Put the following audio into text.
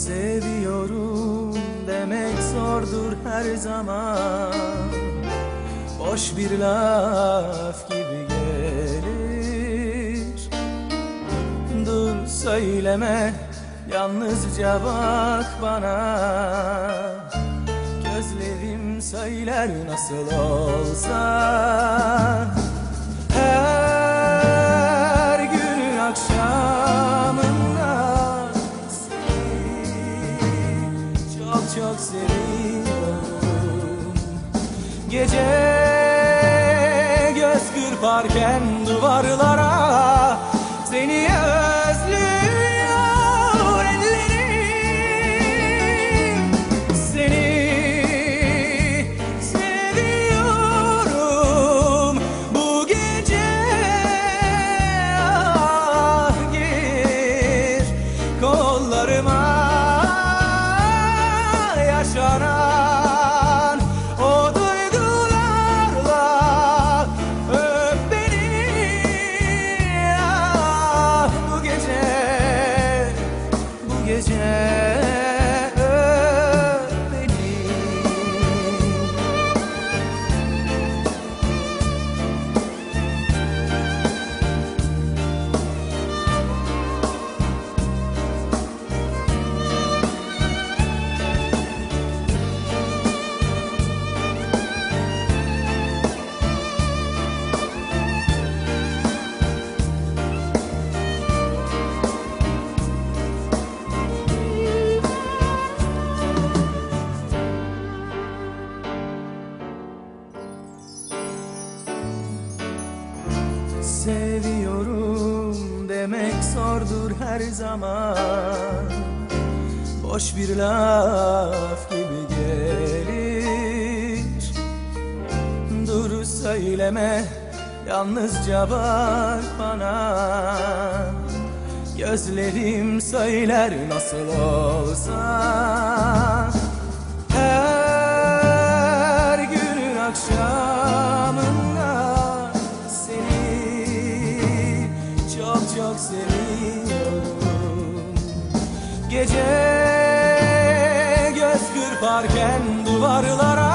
Seviyorum demek zordur her zaman. Boş bir laf gibi gelir. Dur söyleme yalnızca bak bana. Gözlerim söyler nasıl olsa. Gece göz kırparken duvarlara Seni özlüyor ellerim. Seni seviyorum bu gece. Ah gir kollarıma Seviyorum demek zordur her zaman. Boş bir laf gibi gelir. Dur söyleme yalnızca bak bana. Gözlerim söyler nasıl olsa seviyorum. Gece göz kırparken duvarlara